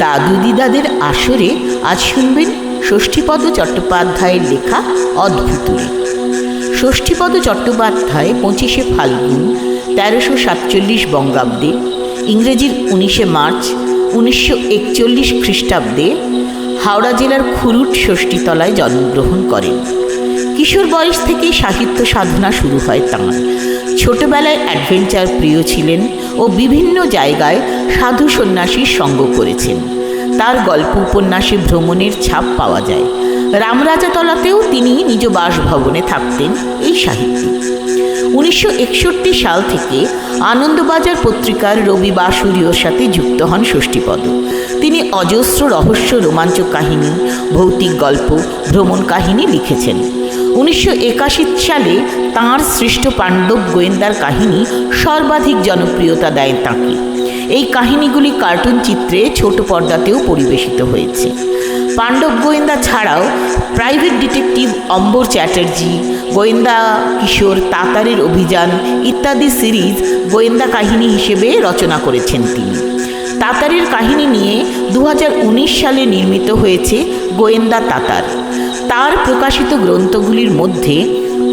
দাদু দিদাদের আসরে আজ শুনবেন ষষ্ঠীপদ চট্টোপাধ্যায়ের লেখা অদ্ভুতুরি ষষ্ঠীপদ চট্টোপাধ্যায় পঁচিশে ফাল্গুন, তেরোশো সাতচল্লিশ বঙ্গাব্দে, ইংরেজির উনিশে মার্চ, উনিশশো একচল্লিশ খ্রিস্টাব্দে হাওড়া জেলার খুরুট ষষ্ঠীতলায় জন্মগ্রহণ করেন। কিশোর বয়স থেকেই সাহিত্য সাধনা শুরু হয় তাঁর। ছোটবেলায় অ্যাডভেঞ্চার প্রিয় ছিলেন ও বিভিন্ন জায়গায় সাধু সন্ন্যাসীর সঙ্গ করেছেন। তার গল্প উপন্যাসে ভ্রমণের ছাপ পাওয়া যায়। রামরাজাতলাতেও তিনি নিজ বাসভবনে থাকতেন এই সাহিত্যিক। উনিশশো সাল থেকে আনন্দবাজার পত্রিকার রবি বাসুরীয়র সাথে যুক্ত হন ষষ্ঠীপদ। তিনি অজস্র রহস্য রোমাঞ্চক কাহিনী, ভৌতিক গল্প, ভ্রমণ কাহিনী লিখেছেন। উনিশশো একাশি সালে তাঁর সৃষ্ট পাণ্ডব গোয়েন্দার কাহিনী সর্বাধিক জনপ্রিয়তা দেয় তাঁকে। এই কাহিনীগুলি কার্টুন চিত্রে ছোট পর্দাতেও পরিবেশিত হয়েছে। পাণ্ডব গোয়েন্দা ছাড়াও প্রাইভেট ডিটেকটিভ অম্বর চ্যাটার্জি, গোয়েন্দা কিশোর তাতারের অভিযান ইত্যাদি সিরিজ গোয়েন্দা কাহিনী হিসেবে রচনা করেছেন তিনি। তাতারের কাহিনী নিয়ে দু হাজার উনিশ সালে নির্মিত হয়েছে গোয়েন্দা তাতার। তার প্রকাশিত গ্রন্থগুলির মধ্যে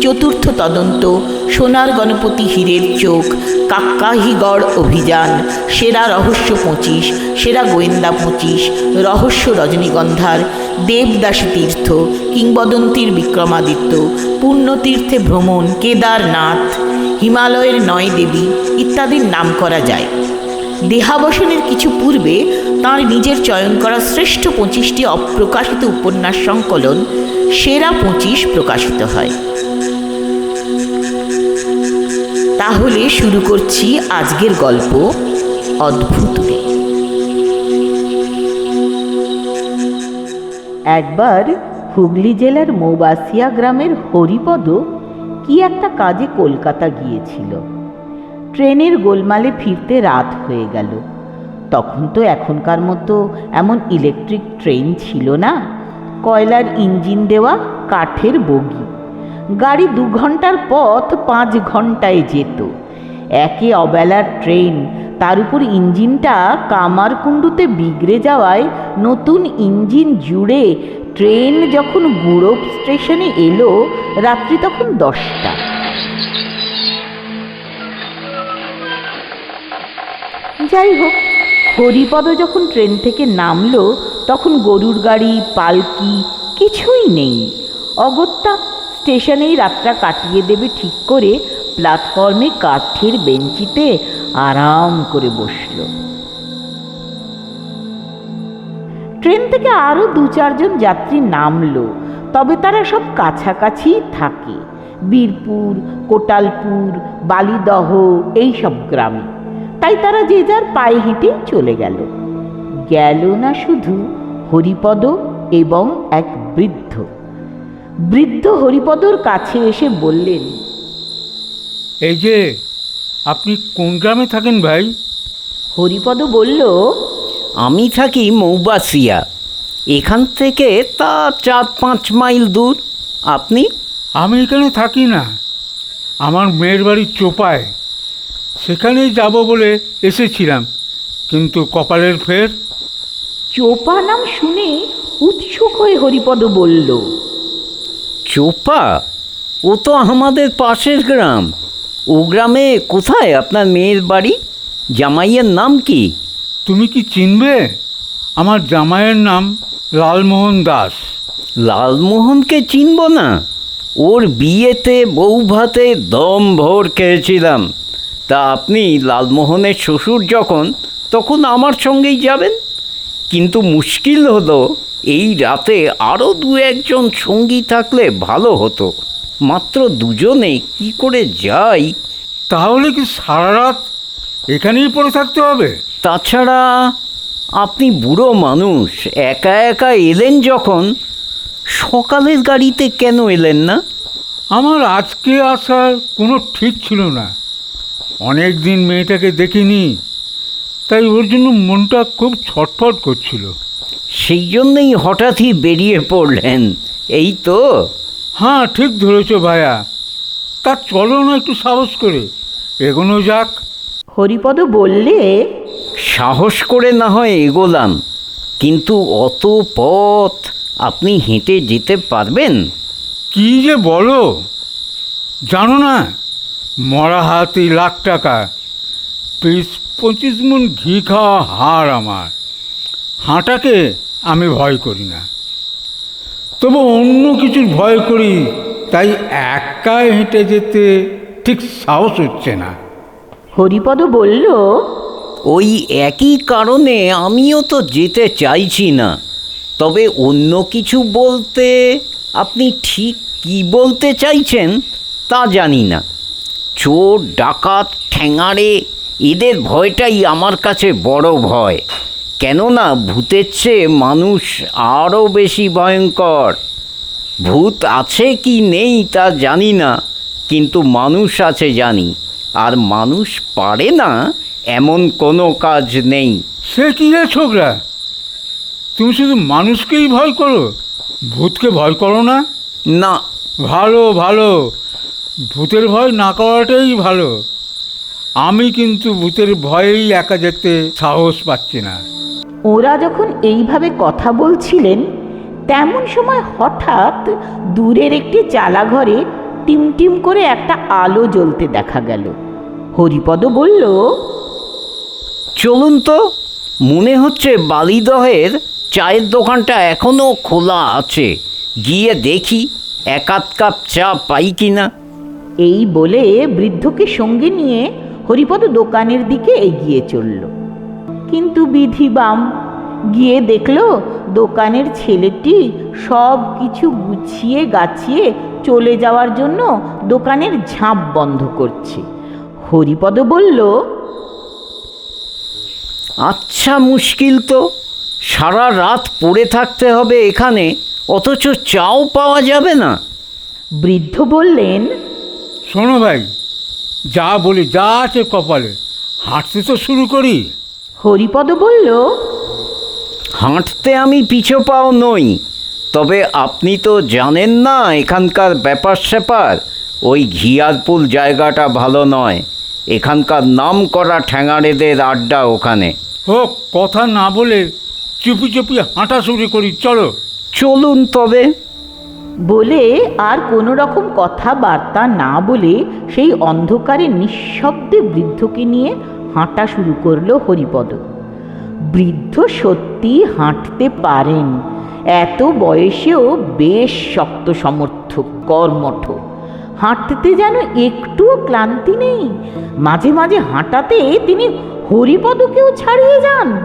চতুর্থ তদন্ত, সোনার গণপতি হীরের চোখ, কাক্কাহিগড় অভিযান, সেরা রহস্য পঁচিশ, সেরা গোয়েন্দা পঁচিশ, রহস্য রজনীগন্ধার, দেবদাসী তীর্থ, কিংবদন্তীর বিক্রমাদিত্য পুণ্যতীর্থে ভ্রমণ, কেদারনাথ, হিমালয়ের নয় দেবী ইত্যাদির নাম করা যায়। দেহাবসানের কিছু পূর্বে তাঁর নিজের চয়ন করা শ্রেষ্ঠ পঁচিশটি অপ্রকাশিত উপন্যাস সংকলন সেরা পঁচিশ প্রকাশিত হয়। তাহলে শুরু করছি আজকের গল্প অদ্ভুত একবার হুগলি জেলার মৌবাসিয়া গ্রামের হরিপদ কি একটা কাজে কলকাতা গিয়েছিল। ট্রেনের গোলমালে ফিরতে রাত হয়ে গেল। তখন তো এখনকার মতো এমন ইলেকট্রিক ট্রেন ছিল না। কয়লার ইঞ্জিন দেওয়া, কাঠের বগি। গাড়ি দু ঘণ্টার পথ পাঁচ ঘন্টায় যেত। একে অবেলার ট্রেন, তার উপর ইঞ্জিনটা কামারকুণ্ডুতে বিগড়ে যাওয়ায় নতুন ইঞ্জিন জুড়ে ট্রেন যখন গুড়প স্টেশনে এলো, রাত্রি তখন দশটা। যাই হোক, হরিপদ যখন ট্রেন থেকে নামলো, তখন গরুর গাড়ি, পালকি কিছুই নেই। অগত্যা স্টেশনেই রাতটা কাটিয়ে দেবে ঠিক করে প্ল্যাটফর্মে কাঠের বেঞ্চিতে আরাম করে বসল। ট্রেন থেকে আরও দু চারজন যাত্রী নামলো, তবে তারা সব কাছাকাছি থাকে। বীরপুর, কোটালপুর, বালিদহ এই সব গ্রামে। তাই তারা যে যার পায়ে হেঁটেই চলে গেল। গেল না শুধু হরিপদ এবং এক বৃদ্ধ। বৃদ্ধ হরিপদর কাছে এসে বললেন এই যে আপনি কোন গ্রামে থাকেন ভাই? হরিপদ বলল আমি থাকি মৌবাসিয়া। এখান থেকে তা চার পাঁচ মাইল দূর। আপনি? আমি এখানে থাকি না। আমার মেয়ের বাড়ি চোপায়। সেখানেই যাব বলে এসেছিলাম কিন্তু কপালের ফের চোপা নাম শুনে উৎসুক হয়ে হরিপদ বলল চোপা? ও তো আমাদের পাশের গ্রাম। ও গ্রামে কোথায় আপনার মেয়ের বাড়ি? জামাইয়ের নাম কি? তুমি কি চিনবে? আমার জামাইয়ের নাম লালমোহন দাস। লালমোহনকে চিনব না? ওর বিয়েতে বউ ভাতে দম ভোর খেয়েছিলাম। তা আপনি লালমোহনের শ্বশুর যখন তখন আমার সঙ্গেই যাবেন? কিন্তু মুশকিল হলো এই রাতে আরও দু একজন সঙ্গী থাকলে ভালো হতো। মাত্র দুজনে কি করে যাই? তাহলে কি সারা রাত এখানেই পড়ে থাকতে হবে? তাছাড়া আপনি বুড়ো মানুষ একা একা এলেন যখন সকালের গাড়িতে কেন এলেন না? আমার আজকে আসার কোনো ঠিক ছিল না। অনেক দিন মেয়েটাকে দেখিনি। তাই ওর জন্য মনটা খুব ছটফট করছিল। সেই জন্যই হঠাৎই বেরিয়ে পড়লেন। এই তো। হ্যাঁ ঠিক ধরেছ ভাইয়া তা চলো না একটু সাহস করে। এগোনো যাক। হরিপদ বললে সাহস করে না হয় এগোলাম। কিন্তু অত পথ আপনি হেঁটে যেতে পারবেন? কি যে বলো। জানো না মরা হাতি লাখ টাকা। পিস পঁচিশ মন ঘি খাওয়া হার আমার। হাঁটাকে আমি ভয় করি না। তবু অন্য কিছুর ভয় করি তাই একাই হেঁটে যেতে ঠিক সাহস হচ্ছে না। হরিপদ বলল ওই একই কারণে আমিও তো যেতে চাইছি না। তবে অন্য কিছু বলতে আপনি ঠিক কি বলতে চাইছেন তা জানি না। চোর ডাকাত ঠ্যাঙাড়ে এদের ভয়টাই আমার কাছে বড় ভয়। কেননা ভূতের চেয়ে মানুষ আরও বেশি ভয়ঙ্কর। ভূত আছে কি নেই তা জানি না কিন্তু মানুষ আছে জানি। আর মানুষ পারে না এমন কোনো কাজ নেই। সে কি রে ছোকরা? তুমি শুধু মানুষকেই ভয় করো? ভূতকে ভয় করো না? না। ভালো ভালো। ভূতের ভয় না করাটাই ভালো। আমি কিন্তু ভূতের ভয়েই একা যেতে সাহস পাচ্ছি না। ওরা যখন এইভাবে কথা বলছিলেন তেমন সময় হঠাৎ দূরের একটি চালাঘরে টিমটিম করে একটা আলো জ্বলতে দেখা গেল। হরিপদ বলল চলুন তো মনে হচ্ছে বালিদহের চায়ের দোকানটা এখনও খোলা আছে। গিয়ে দেখি এক কাপ চা পাই কি না এই বলে বৃদ্ধকে সঙ্গে নিয়ে হরিপদ দোকানের দিকে এগিয়ে চলল। কিন্তু বিধি বাম গিয়ে দেখল দোকানের ছেলেটি সব কিছু গুছিয়ে গাছিয়ে চলে যাওয়ার জন্য দোকানের ঝাঁপ বন্ধ করছে। হরিপদ বলল আচ্ছা মুশকিল তো সারা রাত পড়ে থাকতে হবে এখানে অথচ চাও পাওয়া যাবে না। বৃদ্ধ বললেন শোনো ভাই যা বলি যা আছে কপালে হাঁটতে তো শুরু করি। হরিপদ বলল হাঁটতে আমি পিছু পাও নই তবে আপনি তো জানেন না এখানকার ব্যাপার স্যাপার। ওই ঘিয়ারপুল জায়গাটা ভালো নয় এখানকার নাম করা ঠ্যাঙাড়েদের আড্ডা ওখানে। হোক কথা না বলে চুপি চুপি হাঁটা শুরু করি চলো। চলুন তবে। বলে আর কোনো রকম কথাবার্তা না বলে সেই অন্ধকারে নিঃশব্দে বৃদ্ধকে নিয়ে হাঁটা শুরু করল হরিপদ। বৃদ্ধ সত্যি হাঁটতে পারেন। এত বয়সেও বেশ শক্ত সমর্থ কর্মঠ। হাঁটতে যেন একটুও ক্লান্তি নেই। মাঝে মাঝে হাঁটাতে তিনি হরিপদকেও ছাড়িয়ে যান।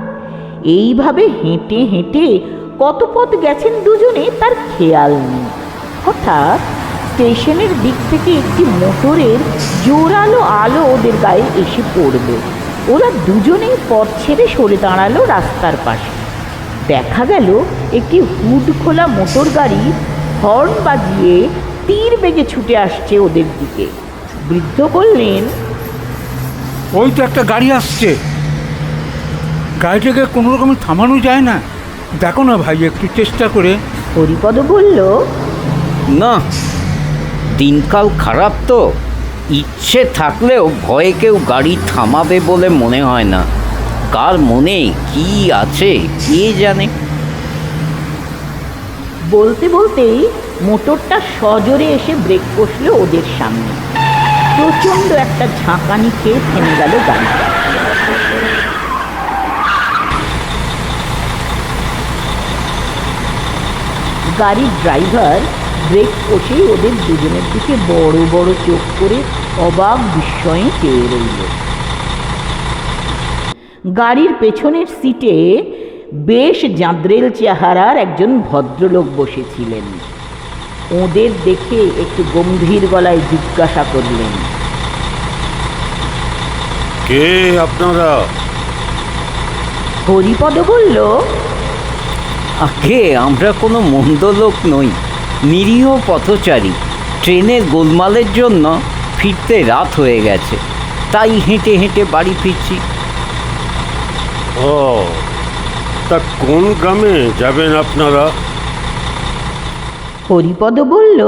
এইভাবে হেঁটে হেঁটে কত পথ গেছেন দুজনে তার খেয়াল নেই। হঠাৎ স্টেশনের দিক থেকে একটি মোটরের জোরালো আলো ওদের গায়ে এসে পড়ল। ওরা দুজনেই পথ ছেড়ে সরে দাঁড়াল রাস্তার পাশে। দেখা গেল একটি হুড খোলা মোটর গাড়ি হর্ন বাজিয়ে তীর বেগে ছুটে আসছে ওদের দিকে। বৃদ্ধ বললেন, ওই তো একটা গাড়ি আসছে। গাড়িটাকে কোনো রকমে থামানো যায় না। দেখো না ভাই একটু চেষ্টা করে। হরিপদ বলল না দিনকাল খারাপ তো। ইচ্ছে থাকলেও ভয়ে কেউ গাড়ি থামাবে বলে মনে হয় না। কার মনে কি আছে কে জানে? বলতে বলতেই মোটরটা সজোরে এসে ব্রেক কষল ওদের সামনে। প্রচণ্ড একটা ঝাঁকানি খেয়ে থেমে গেল গাড়িটা। গাড়ির ড্রাইভার ব্রেক কষেই ওদের দুজনের দিকে বড় বড় চোখ করে অবাক বিস্ময়ে চেয়ে রইল। গাড়ির পেছনের সিটে বেশ জাঁদ্রেল চেহারার একজন ভদ্রলোক বসেছিলেন। ওদের দেখে একটু গম্ভীর গলায় জিজ্ঞাসা করলেন কে আপনারা? হরিপদ বলল আগে আমরা কোনো মন্দ লোক নই। নিরীহ পথচারী ট্রেনের গোলমালের জন্য ফিরতে রাত হয়ে গেছে। তাই হেঁটে হেঁটে বাড়ি ফিরছি। ও তা কোন গ্রামে যাবেন আপনারা? হরিপদ বলল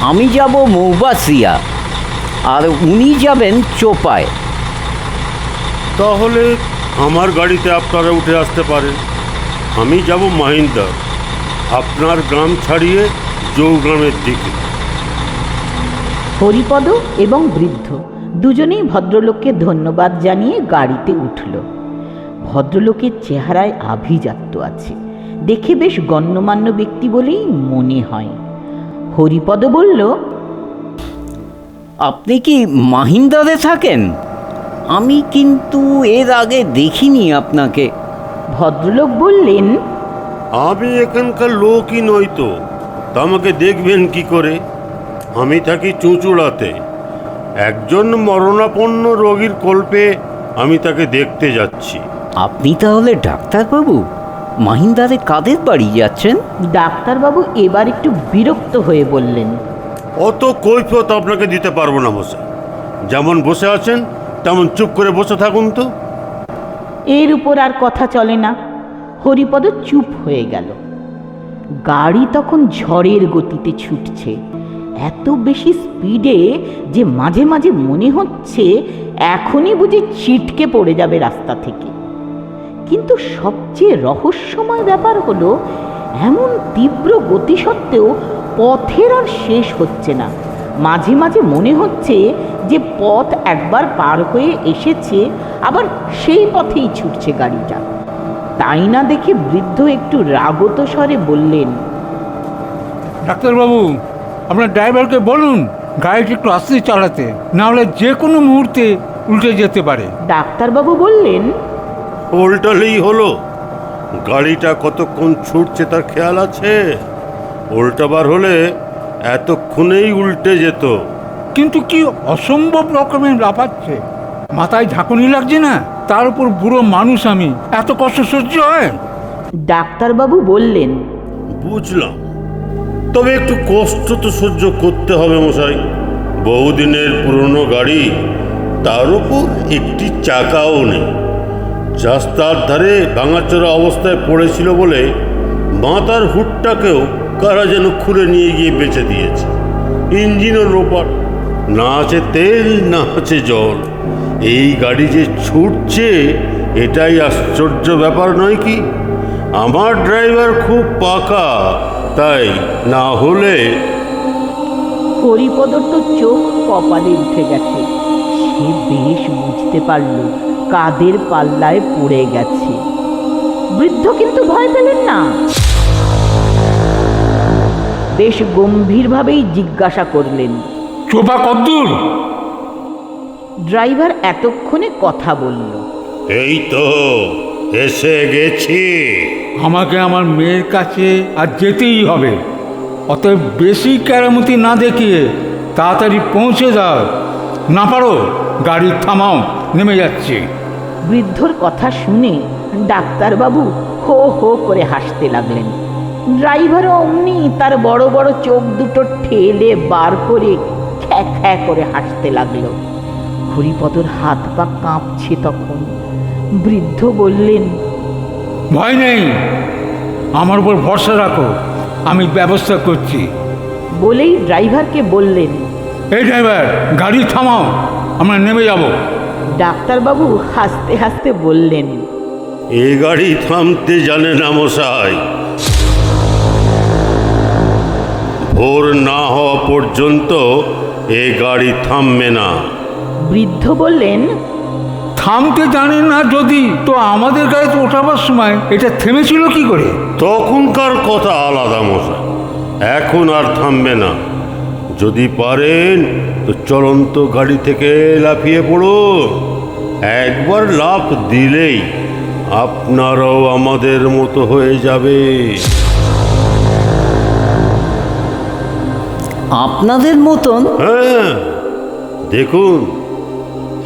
আমি যাব মৌবাসিয়া আর উনি যাবেন চোপায়। তাহলে আমার গাড়িতে আপনারা উঠে আসতে পারেন। আমি যাব মাহিন্দার আপনার গ্রাম ছাড়িয়ে জৌগ্রামের দিকে। হরিপদ এবং বৃদ্ধ দুজনেই ভদ্রলোককে ধন্যবাদ জানিয়ে গাড়িতে উঠল। ভদ্রলোকের চেহারায় আভিজাত্য আছে দেখে বেশ গণ্যমান্য ব্যক্তি বলেই মনে হয়। হরিপদ বলল আপনি কি মাহিন্দারে থাকেন? আমি কিন্তু এর আগে দেখিনি আপনাকে। ভদ্রলোক বললেন আমি এখানকার লোকই নই তো। তা আমাকে দেখবেন কি করে? আমি থাকি চুঁচুড়াতে। একজন মরণাপন্ন রোগীর কল্পে আমি তাকে দেখতে যাচ্ছি। আপনি তাহলে ডাক্তারবাবু মাহিন্দারে কাদের বাড়ি যাচ্ছেন? ডাক্তারবাবু এবার একটু বিরক্ত হয়ে বললেন অত কৈফত আপনাকে দিতে পারব না বসে যেমন বসে আছেন তেমন চুপ করে বসে থাকুন তো। এর উপর আর কথা চলে না। হরিপদ চুপ হয়ে গেল। গাড়ি তখন ঝড়ের গতিতে ছুটছে। এত বেশি স্পিডে যে মাঝে মাঝে মনে হচ্ছে এখনই বুঝি ছিটকে পড়ে যাবে রাস্তা থেকে। কিন্তু সবচেয়ে রহস্যময় ব্যাপার হলো, এমন তীব্র গতি সত্ত্বেও পথের আর শেষ হচ্ছে না। মাঝে মাঝে মনে হচ্ছে যে পথ একবার পার হয়ে এসেছে আবার সেই পথেই ছুটছে গাড়িটা। তাই না দেখে বৃদ্ধ একটু রাগত স্বরে বললেন ডাক্তারবাবু আপনার ড্রাইভারকে বলুন গাড়িটি একটু আস্তে চালাতে না হলে যে কোনো মুহূর্তে উল্টে যেতে পারে। ডাক্তারবাবু বললেন উল্টালেই হলো। গাড়িটা কতক্ষণ ছুটছে তার খেয়াল আছে? উল্টাবার হলে এতক্ষণেই উল্টে যেত। কিন্তু কি অসম্ভব রকমের লাফাচ্ছে। মাথায় ঝাঁকুনি লাগছে না? তার উপর বুড়ো মানুষ আমি। এত কষ্ট সহ্য হয়? ডাক্তারবাবু বললেন বুঝলাম। তবে একটু কষ্ট তো সহ্য করতে হবে মশাই। বহুদিনের পুরনো গাড়ি তার উপর একটি চাকাও নেই। রাস্তার ধারে ভাঙাচোরা অবস্থায় পড়েছিল বলে মাথার হুটটাকেও কারা যেন খুলে নিয়ে গিয়ে বেঁচে দিয়েছে। ইঞ্জিনও লোপার না আছে তেল, না আছে জল। এই গাড়ি যে ছুটছে, এটাই আশ্চর্য ব্যাপার নয় কি? আমার ড্রাইভার খুব পাকা, তাই না হলে হরিপদর তো চোখ কপালে উঠে গেছে। সে বেশ বুঝতে পারল, কাদের পাল্লায় পড়ে গেছে। বৃদ্ধ কিন্তু ভয় পেলেন না। বেশ গম্ভীরভাবেই জিজ্ঞাসা করলেন চোপা কদ্দূর! ড্রাইভার এতক্ষণে কথা বলল এই তো এসে গেছি। আমাকে আমার মেয়ের কাছে আর যেতেই হবে। অতএব বেশি কেরামতি না দেখিয়ে তাড়াতাড়ি পৌঁছে দাও না পারো গাড়ি থামাও নেমে যাচ্ছি। বৃদ্ধর কথা শুনে ডাক্তারবাবু হো হো করে হাসতে লাগলেন। ড্রাইভারও অমনি তার বড় বড় চোখ দুটো ঠেলে বার করে খ্যা খ্যা করে হাসতে লাগল। হরিপদর হাত পা কাঁপছে তখন। বৃদ্ধ বললেন ভয় নেই আমার উপর ভরসা রাখো আমি ব্যবস্থা করছি। বলেই ড্রাইভারকে বললেন এই ড্রাইভার গাড়ি থামাও আমরা নেমে যাব। ডাক্তারবাবু হাসতে হাসতে বললেন এ গাড়ি থামতে জানে না মশাই ভোর না হওয়া পর্যন্ত এ গাড়ি থামবে না। বৃদ্ধ বললেন থামতে জানে না যদি তো আমাদের গাড়িতে ওঠাবার সময় এটা থেমেছিল কি করে? তখনকার কথা আলাদা মশাই এখন আর থামবে না। যদি পারেন তো চলন্ত গাড়ি থেকে লাফিয়ে পড়ুন। একবার লাফ দিলেই আপনারাও আমাদের মতো হয়ে যাবে। আপনাদের মতন? হ্যাঁ দেখুন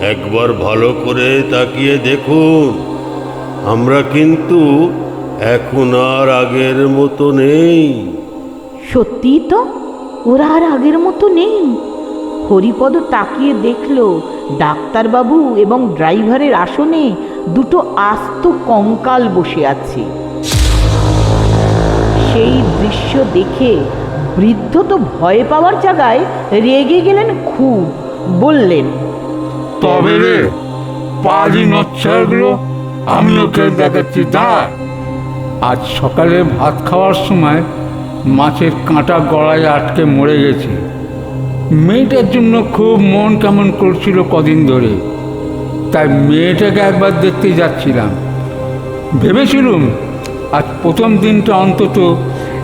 একবার ভালো করে তাকিয়ে দেখুন। আমরা কিন্তু এখন আর আগের মতো নেই। সত্যিই তো ওরা আর আগের মতো নেই। হরিপদ তাকিয়ে দেখল ডাক্তারবাবু এবং ড্রাইভারের আসনে দুটো আস্ত কঙ্কাল বসে আছে। সেই দৃশ্য দেখে বৃদ্ধ তো ভয় পাওয়ার জায়গায় রেগে গেলেন খুব, বললেন, তবে রে, পাজি নচ্ছাগুলো আমি ওকে দেখাচ্ছি দাঁড়া আজ সকালে ভাত খাওয়ার সময় মাছের কাঁটা গড়ায় আটকে মরে গেছে। মেয়েটার জন্য খুব মন কেমন করছিল কদিন ধরে। তাই মেয়েটাকে একবার দেখতে যাচ্ছিলাম। ভেবেছিলুম, আজ প্রথম দিনটা অন্তত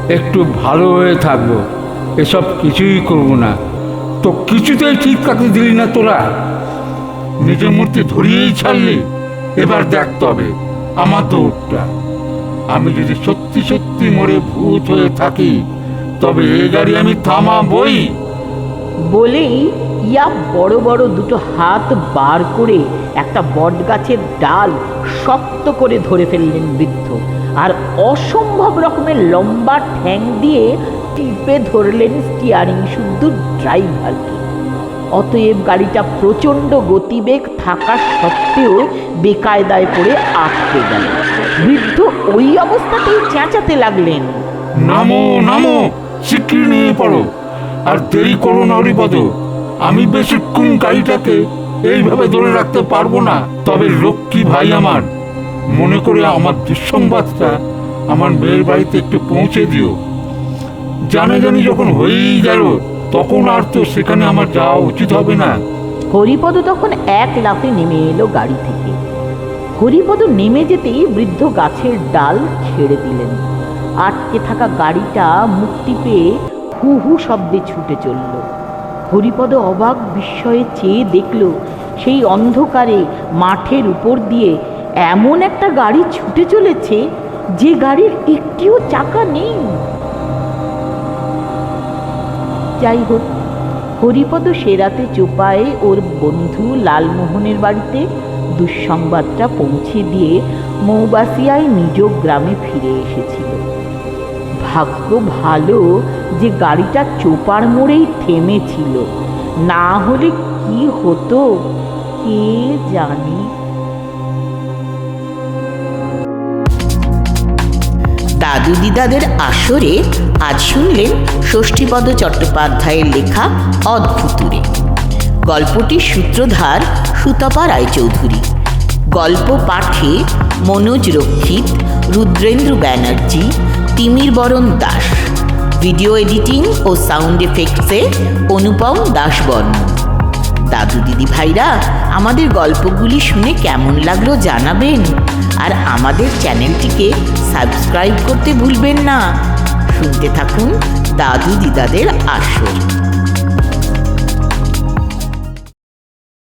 একটু ভালো হয়ে থাকব। এসব কিছুই করব না। তো কিছুতেই ঠিক থাকতে দিলি না তোরা? নিজের মধ্যে ধরিয়েই ছাড়লি। এবার দেখ তবে, আমার দৌড়টা। আমি যদি সত্যি সত্যি মরে ভূত হয়ে থাকি, তবে এ গাড়ি আমি থামাবই। বলেই ইয়া বড় বড় দুটো হাত বার করে একটা বটগাছের ডাল শক্ত করে ধরে ফেললেন বৃদ্ধ। আর অসম্ভব রকমের লম্বা ঠ্যাং দিয়ে টিপে ধরলেন স্টিয়ারিং শুদ্ধ ড্রাইভারকে। অতএব গাড়িটা প্রচণ্ড গতিবেগ থাকা সত্ত্বেও বেকায়দায় পড়ে আটকে গেল। বৃদ্ধ ওই অবস্থাতেই চেঁচাতে লাগলেন। নামো নামো, শিগগির নিয়ে পড়ো। আর দেরি করো না আমি বেশিক্ষণ গাড়িটাকে এইভাবে ধরে রাখতে পারব না। তবে লক্ষ্মী ভাই আমার মনে করে আমার দুঃসংবাদটা আমার মেয়ের বাড়িতে একটু পৌঁছে দিও। জানা জানি যখন হয়েই গেল, তখন আর তো সেখানে আমার যাওয়া উচিত হবে না। হরিপদ তখন এক লাফে নেমে এলো গাড়ি থেকে। হরিপদ নেমে যেতেই বৃদ্ধ গাছের ডাল ছেড়ে দিলেন। আটকে থাকা গাড়িটা মুক্তি পেয়ে হু হু শব্দে ছুটে চলল। হরিপদ অবাক বিস্ময়ে চেয়ে দেখল, সেই অন্ধকারে মাঠের উপর দিয়ে এমন একটা গাড়ি ছুটে চলেছে যে গাড়ির একটিও চাকা নেই। যাই হোক হরিপদ সেরাতে চোপায়ে ওর বন্ধু লালমোহনের বাড়িতে দুঃসংবাদটা পৌঁছে দিয়ে মৌবাসিয়ায় নিজ গ্রামে ফিরে এসেছিল। ভাগ্য ভালো যে গাড়িটা চোপার মোড়েই থেমেছিল। না হলে কি হতো, কে জানে। দাদু দিদাদের আসরে আজ শুনলেন ষষ্ঠীপদ চট্টোপাধ্যায়ের লেখা অদ্ভুতুরে গল্পটির সূত্রধার সুতপা রায়চৌধুরী। গল্প পাঠে মনোজ রক্ষিত রুদ্রেন্দ্র ব্যানার্জি, তিমির বরণ দাস। ভিডিও এডিটিং ও সাউন্ড এফেক্টসে অনুপম দাস বর্মন দাদু দিদি ভাইরা, আমাদের গল্পগুলি শুনে কেমন লাগল জানাবেন? আর আমাদের চ্যানেলটিকে সাবস্ক্রাইব করতে ভুলবেন না। শুনতে থাকুন দাদু দিদাদের আসর